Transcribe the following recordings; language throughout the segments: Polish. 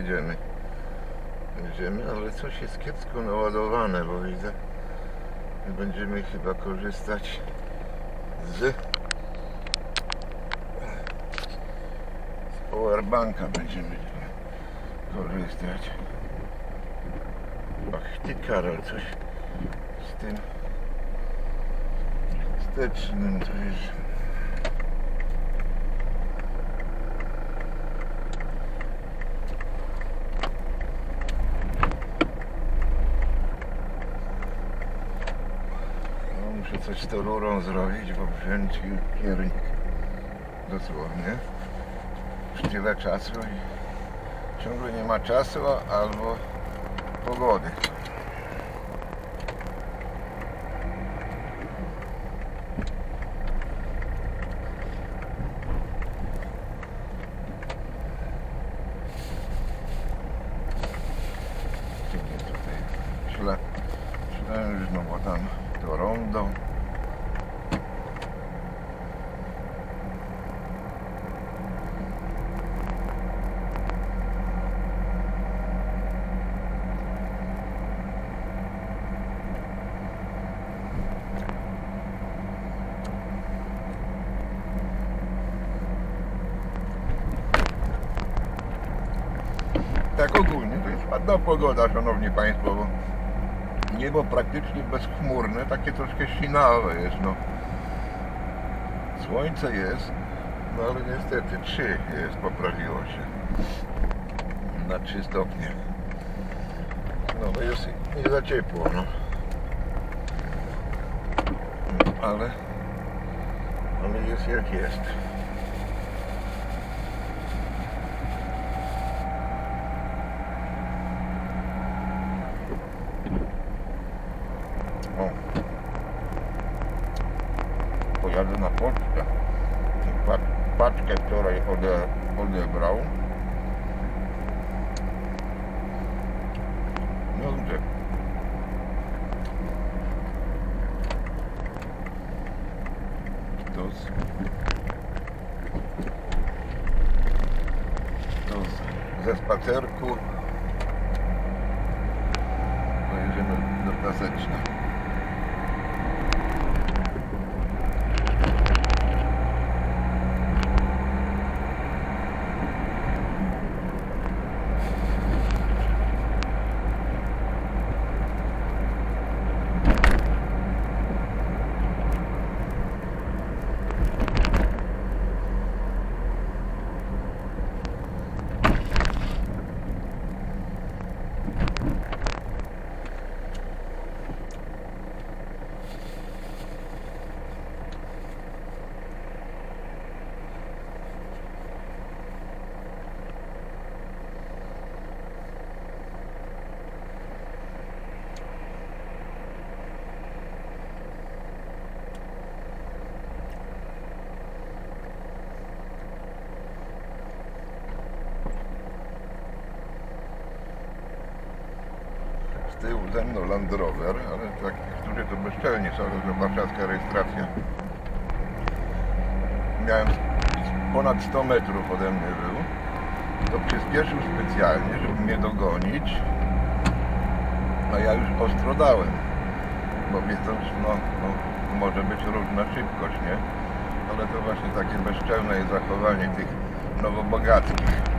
jedziemy. Jedziemy, ale coś jest kiepsko naładowane, bo widzę. Będziemy chyba korzystać z, z powerbanka będziemy korzystać. Ach ty Karol, coś z tym wstecznym to jest. No, muszę coś tą rurą zrobić, bo wziąć kiernik dosłownie. Już tyle czasu i ciągle nie ma czasu albo pogody. Śle już, no bo tam to rondo. Tak ogólnie to jest ładna pogoda, szanowni państwo, bo niebo praktycznie bezchmurne, takie troszkę sinawe jest, no. Słońce jest, no ale niestety 3 jest, poprawiło się na 3 stopnie. No to jest nie za ciepło, no. Ale, ale jest jak jest. O. Pojadę na pocztę. Pa, paczkę wczoraj ode, odebrał. No gdzie? To z... To z, ze spacerku pojedziemy do Piaseczna. Ze mną Land Rover, ale tak, który to bezczelnie, sorry, to warszawska rejestracja. Miałem ponad 100 metrów ode mnie był. To przyspieszył specjalnie, żeby mnie dogonić. A ja już ostro dałem. Bo wiedząc, no, no może być różna szybkość, nie? Ale to właśnie takie bezczelne jest zachowanie tych nowobogackich.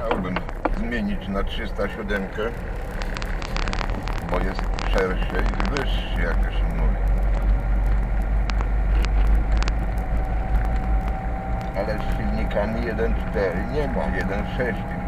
chciałbym zmienić na 307, bo jest szerszy i wyższy, jak to się mówi. Ale z silnikami 1.4 nie ma, 1.6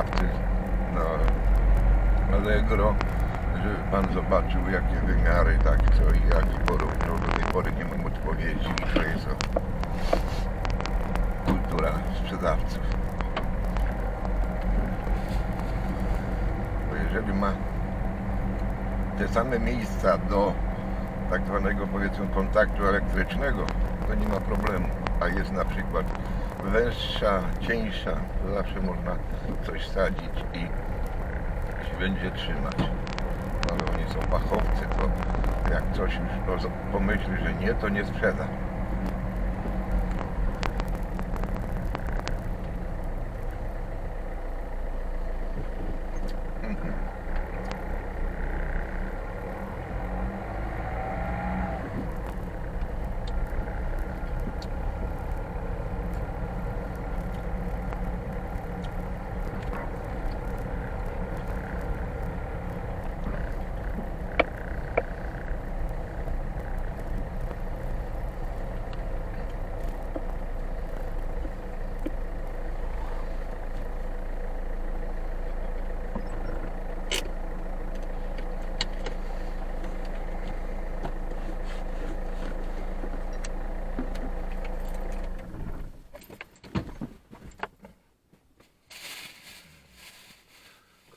sprzedawcy na Allegro, żeby pan zobaczył jakie wymiary, tak co i jak i porównał. Do tej pory nie mam odpowiedzi i to jest o, kultura sprzedawców. Bo jeżeli ma te same miejsca do tak zwanego powiedzmy kontaktu elektrycznego, to nie ma problemu. A jest na przykład węższa, cieńsza, to zawsze można coś sadzić i się będzie trzymać. Ale oni są fachowcy, to jak coś już pomyśli, że nie, to nie sprzeda.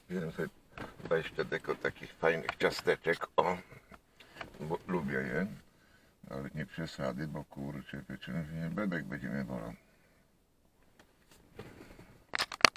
Kupiłem sobie 20 deko takich fajnych ciasteczek, o, bo lubię je, ale nie przesady, bo kurczę, pieczony bebek będzie mnie bolał.